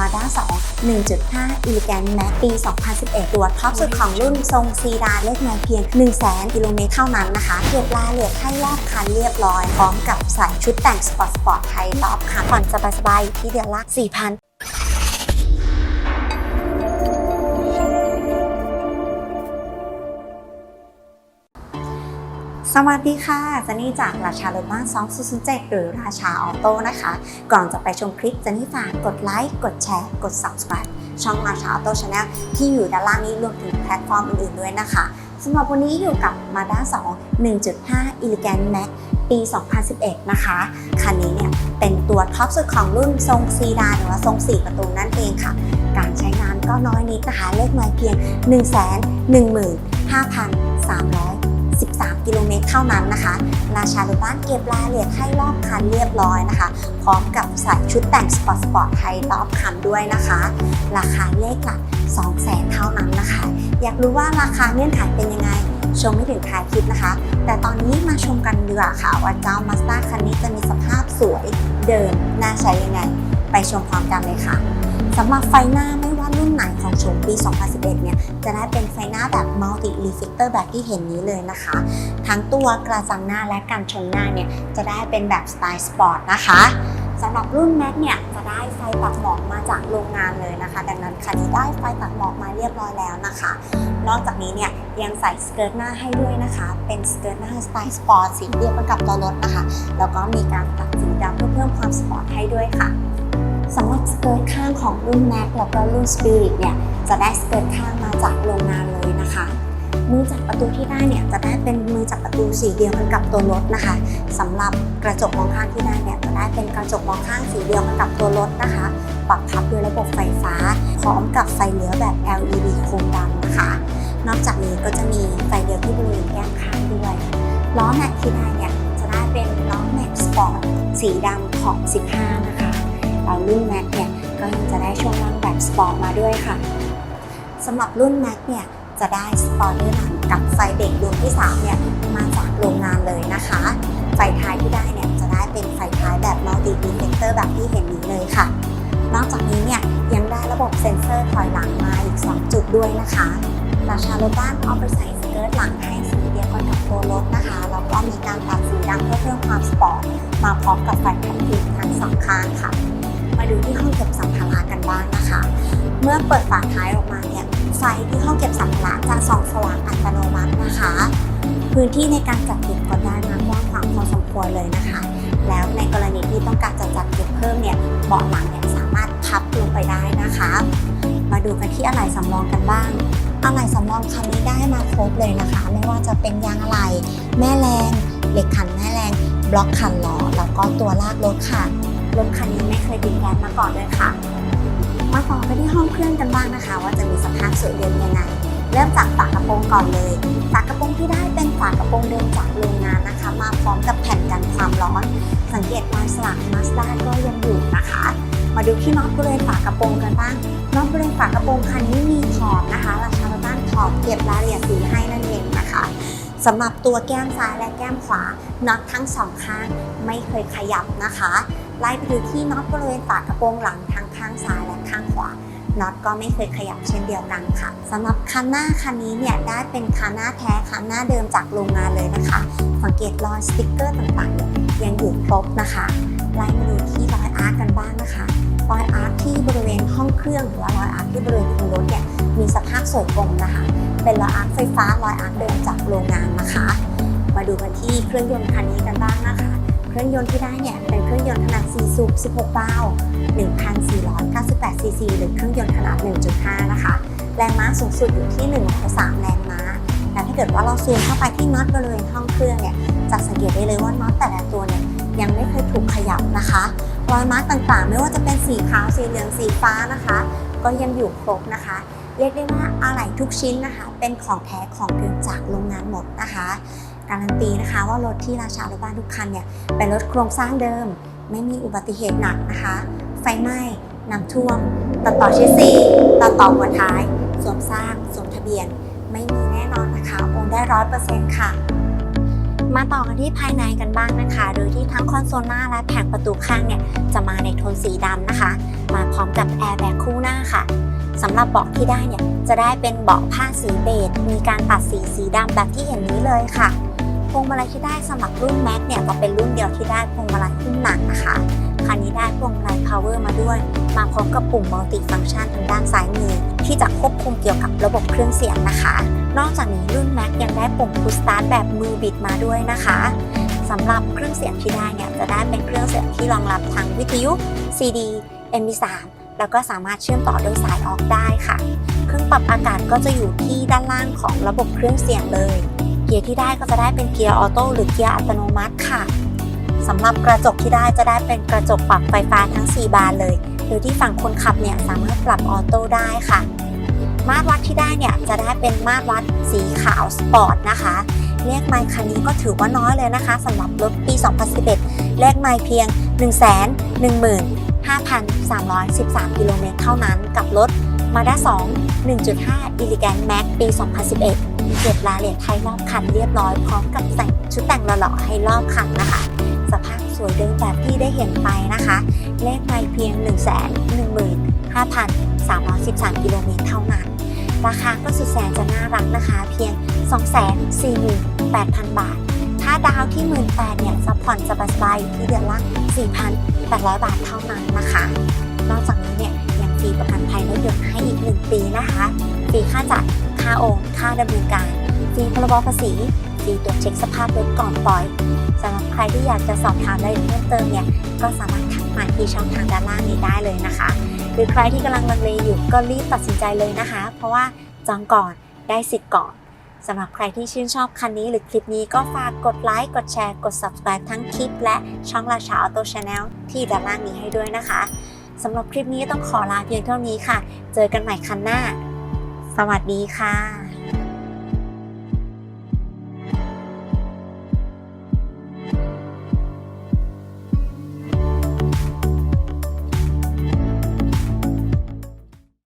มาด้า2 1.5 Elegant Max ปี 2011 ตัวท็อปสุดของรุ่นทรงซีดานเลขในเพียง 100,000 กิโลเมตรเท่านั้นนะคะเก็บรายละเอียดให้รอบคันเรียบร้อย พร้อมกับใส่ชุดแต่งสปอร์ตสปอร์ตไทยรอบคันผ่อนสบายๆที่เดือนละ4,000 สวัสดีค่ะเจนนี่จากราชาโรบ้าน2007หรือราชาออโต้นะคะ ก่อนจะไปชมคลิปเจนนี่ฝากกดไลค์ กดแชร์ กด subscribe ช่องราชาออโต้ชาแนลที่อยู่ด้านล่างนี้รวมถึงแพลตฟอร์มอื่นๆด้วยนะคะสำหรับวันนี้อยู่กับ Mazda 2 1.5 Elegant Max ปี 2011 นะคะ คันนี้เนี่ยเป็นตัวท็อปสุดของรุ่นทรงซีดานหรือว่าทรง 4 ประตูนั่นเองค่ะ การใช้งานก็น้อยนิดนะคะ เลขไมล์เพียง 115,300 13 กิโลเมตรเท่านั้นนะคะ ราชาหรือบ้านเก็บรายละเอียดให้รอบคันเรียบร้อยนะคะ พร้อมกับใส่ชุดแต่งสปอร์ตสปอร์ตให้รอบคันด้วยนะคะ ราคาเลขหลัก2แสนเท่านั้นนะคะ อยากรู้ว่าราคาเงื่อนไขเป็นยังไง ชมไม่ถึงท้ายคลิปนะคะ แต่ตอนนี้มาชมกันดีกว่าค่ะว่าเจ้า Mazda คันนี้จะมีสภาพสวยเดินน่าใช้ยังไง ไปชมพร้อมกันเลยค่ะสำหรับไฟหน้าไม่ว่า รุ่นไหนของโฉมปี 2011 เนี่ย จะได้เป็นไฟหน้าแบบ multi reflector แบบที่เห็นนี้เลยนะคะ ทั้งตัวกระจังหน้าและกันชนหน้าเนี่ย จะได้เป็นแบบสไตล์สปอร์ตนะคะสำหรับรุ่น Max เนี่ยจะได้ไฟตัดหมอกมาจากโรงงานเลยนะคะ ดังนั้นคันนี้ได้ไฟตัดหมอกมาเรียบร้อยแล้วนะคะ นอกจากนี้เนี่ยยังใส่สเกิร์ตหน้าให้ด้วยนะคะ เป็นสเกิร์ตหน้าสไตล์สปอร์ตสีเดียวกันกับตัวรถนะคะ แล้วก็มีการตัดสีดำเพื่อเพิ่มความสปอร์ตให้ด้วยค่ะ สำหรับสเกิร์ตข้างของรุ่น Max แล้วก็รุ่น Spirit เนี่ยจะได้สเกิร์ตข้างมาจากโรงงานเลยนะคะ มือจับประตูที่ได้เนี่ยจะได้เป็นมือจับประตูสีเดียวกันกับตัวรถนะคะสำหรับกระจกมองข้างที่ได้เนี่ยจะได้เป็นกระจกมองข้างสีเดียวกันกับตัวรถนะคะ ปรับพับด้วยระบบไฟฟ้า พร้อมกับไฟเลี้ยวแบบ LED โคมดำนะคะ นอกจากนี้ก็จะมีไฟเลี้ยวที่บริเวณแก้มข้างด้วยล้อแม็กที่ได้เนี่ยจะได้เป็นล้อแม็กสปอร์ตสีดำของ 15 นะคะ แล้วรุ่น Max เนี่ยก็ยังจะได้ช่วงล่างแบบสปอร์ตมาด้วยค่ะสำหรับรุ่น Max เนี่ยจะได้สปอร์ตเดอร์หลังกับไฟเบรกดวงที่3เนี่ยมาจากโรงงานเลยนะคะ ไฟท้ายที่ได้เนี่ยจะได้เป็นไฟท้ายแบบมัลติดีเฟกเตอร์แบบที่เห็นนี้เลยค่ะ นอกจากนี้เนี่ยยังได้ระบบเซ็นเซอร์ถอยหลังมาอีก 2 จุดด้วยนะคะราชาโรบ้านเอาไปใส่สเกิร์ตหลังให้สีเดียวกันกับตัวรถนะคะแล้วก็มีการตัดสีดำเพื่อเพิ่มความสปอร์ตมาพร้อมกับไฟขับขี่ทั้งสองข้างค่ะ มาดูที่ห้องเก็บสัมภาระกันบ้างนะคะ เมื่อเปิดฝาท้ายออกมาเนี่ยไฟที่ห้องเก็บสัมภาระจะส่องสว่างอัตโนมัตินะคะ พื้นที่ในการจัดเก็บก็ได้มากกว้างขวางพอสมควรเลยนะคะ แล้วในกรณีที่ต้องการจะจัดเก็บเพิ่มเนี่ยเบาะหลังเนี่ยสามารถพับลงไปได้นะคะ มาดูกันที่อะไหล่สำรองกันบ้างอะไหล่สำรองคันนี้ได้มาครบเลยนะคะ ไม่ว่าจะเป็นยางอะไหล่แม่แรงเหล็กขันแม่แรงบล็อกขันล้อแล้วก็ตัวลากรถค่ะ รถคันนี้ไม่เคยติดแก๊สมาก่อนเลยค่ะ มาต่อไปที่ห้องเครื่องกันบ้างนะคะ ว่าจะมีสภาพสวยเดิมยังไง เริ่มจากฝากระโปรงก่อนเลย ฝากระโปรงที่ได้เป็นฝากระโปรงเดิมจากโรงงานนะคะ มาพร้อมกับแผ่นกันความร้อน สังเกตรอยสลักมาสด้าก็ยังอยู่นะคะ มาดูที่น็อตบริเวณฝากระโปรงกันบ้าง น็อตบริเวณฝากระโปรงคันนี้มีถอดนะคะ ราคาบ้านถอดเก็บรายละเอียดสีให้นั่นเองนะคะสำหรับตัวแก้มซ้ายและแก้มขวาน็อตทั้งสองข้างไม่เคยขยับนะคะ ไล่ไปดูที่น็อตบริเวณฝากระโปรงหลังทั้งข้างซ้ายและข้างขวาน็อตก็ไม่เคยขยับเช่นเดียวกันค่ะสำหรับคันหน้าคันนี้เนี่ยได้เป็นคันหน้าแท้คันหน้าเดิมจากโรงงานเลยนะคะ สังเกตรอยสติ๊กเกอร์ต่างๆ ยังอยู่ครบนะคะไล่มาดูที่รอยอาร์กันบ้างนะคะรอยอาร์คที่บริเวณห้องเครื่องหรือว่ารอยอาร์คที่บริเวณครงรถเนี่ยมีสภาพสวยกลมนะคะ เป็นรอยอาร์คไฟฟ้ารอยอาร์คเดิมจากโรงงานนะคะ มาดูกันที่เครื่องยนต์คันนี้กันบ้างนะคะ เครื่องยนต์ที่ได้เนี่ยเป็นเครื่องยนต์ขนาด 4 สูบ 16 วาล์ว1,498 ซีซี หรือเครื่องยนต์ขนาด 1.5 นะคะ แรงม้าสูงสุดอยู่ที่ 103 แรงม้าและถ้าเกิดว่าเราซูมเข้าไปที่น็อตบริเวณห้องเครื่องเนี่ยจะสังเกตได้เลยว่าน็อตแต่ละตัวเนี่ยยังไม่เคยถูกขยับนะคะ รอยมาร์กต่างๆ ไม่ว่าจะเป็นสีขาวสีเหลืองสีฟ้านะคะ ก็ยังอยู่ครบนะคะ เรียกได้ว่าอะไหล่ทุกชิ้นนะคะ เป็นของแท้ของเดิมจากโรงงานหมดนะคะ การันตีนะคะ ว่ารถที่ราชารถบ้านทุกคันเนี่ยเป็นรถโครงสร้างเดิม ไม่มีอุบัติเหตุหนักนะคะ ไฟไหม้น้ำท่วมตัดต่อเชสซีตัดต่อหัวท้ายสวมสร้างสวมทะเบียน ไม่มีแน่นอนนะคะโอนได้ร้อยเปอร์เซ็นต์ค่ะ มาต่อกันที่ภายในกันบ้างนะคะ โดยที่ทั้งคอนโซลหน้าและแผงประตูข้างเนี่ยจะมาในโทนสีดำนะคะ มาพร้อมกับแอร์แบ็คู่หน้าค่ะสำหรับเบาะที่ได้เนี่ยจะได้เป็นเบาะผ้าสีเบจมีการตัดสีสีดำแบบที่เห็นนี้เลยค่ะ วงมาลัยที่ได้สำหรับรุ่นแม็กเนี่ยจะเป็นรุ่นเดียวที่ได้พวงมาลัยขึ้นหลังนะคะคันนี้ได้พวงมาลัย power มาด้วย มาพร้อมกับปุ่มมัลติฟัง c t ชันทางด้านซ้ายมือ ที่จะควบคุมเกี่ยวกับระบบเครื่องเสียงนะคะ นอกจากนี้รุ่น Mac ยังได้ปุ่ม Push Start แบบมือบิดมาด้วยนะคะสำหรับเครื่องเสียงที่ได้เนี่ยจะได้เป็นเครื่องเสียงที่รองรับทั้งวิทยุ CD MP3 แล้วก็สามารถเชื่อมต่อโดยสายออกได้ค่ะ เครื่องปรับอากาศก็จะอยู่ที่ด้านล่างของระบบเครื่องเสียงเลย เกียร์ที่ได้ก็จะได้เป็นเกียร์ออโต้หรือเกียร์อัตโนมัติค่ะสำหรับกระจกที่ได้จะได้เป็นกระจกปรับไฟฟ้าทั้ง 4 บานเลย โดยที่ฝั่งคนขับเนี่ยสามารถปรับออโต้ได้ค่ะ มาตรวัดที่ได้เนี่ยจะได้เป็นมาตรวัดสีขาวสปอร์ตนะคะเลขไมล์คันนี้ก็ถือว่าน้อยเลยนะคะสำหรับรถปี 2011 เลขไมล์เพียง 1 1 5,313 กิโลเมตรเท่านั้นกับรถ Mazda 2 1.5 Elegant Max ปี 2011 เก็บรายละเอียดไทยรอบคันเรียบร้อยพร้อมกับแต่ชุดแต่งหล่อๆให้รอบคันนะคะ สภาพสวยเดิมแบบที่ได้เห็นไปนะคะ เลขไมเพียง 1 1 5,313 กิโลเมตรเท่านั้น ราคาก็สุดแสนจะน่ารักนะคะ เพียง 248,000 บาท ถ้าดาวที่ 18,000เนี่ยจะผ่อนสบายๆที่เดือนละ4,800 บาทเท่านั้นนะคะ นอกจาก รีประกันภัยรถยนต์ให้อีก 1 ปีนะคะฟรีค่าจัด ค่าโอนค่าดำเนินการฟรีพรบภาษีฟรีตรวจเช็คสภาพรถก่อนปล่อยสำหรับใครที่อยากจะสอบถามรายละเอียดเพิ่มเติมเนี่ยก็สามารถทักมาที่ช่องทางด้านล่างนี้ได้เลยนะคะ หรือใครที่กำลังลังเลอยู่ก็รีบตัดสินใจเลยนะคะ เพราะว่าจองก่อนได้สิทธิ์ก่อนสำหรับใครที่ชื่นชอบคันนี้หรือคลิปนี้ก็ฝากกดไลค์ กดแชร์ กด subscribe ทั้งคลิปและช่องราชาออโต้ชาแนลที่ด้านล่างนี้ให้ด้วยนะคะ สำหรับคลิปนี้ต้องขอลาเพียงเท่านี้ค่ะ เจอกันใหม่ครั้งหน้า สวัสดีค่ะ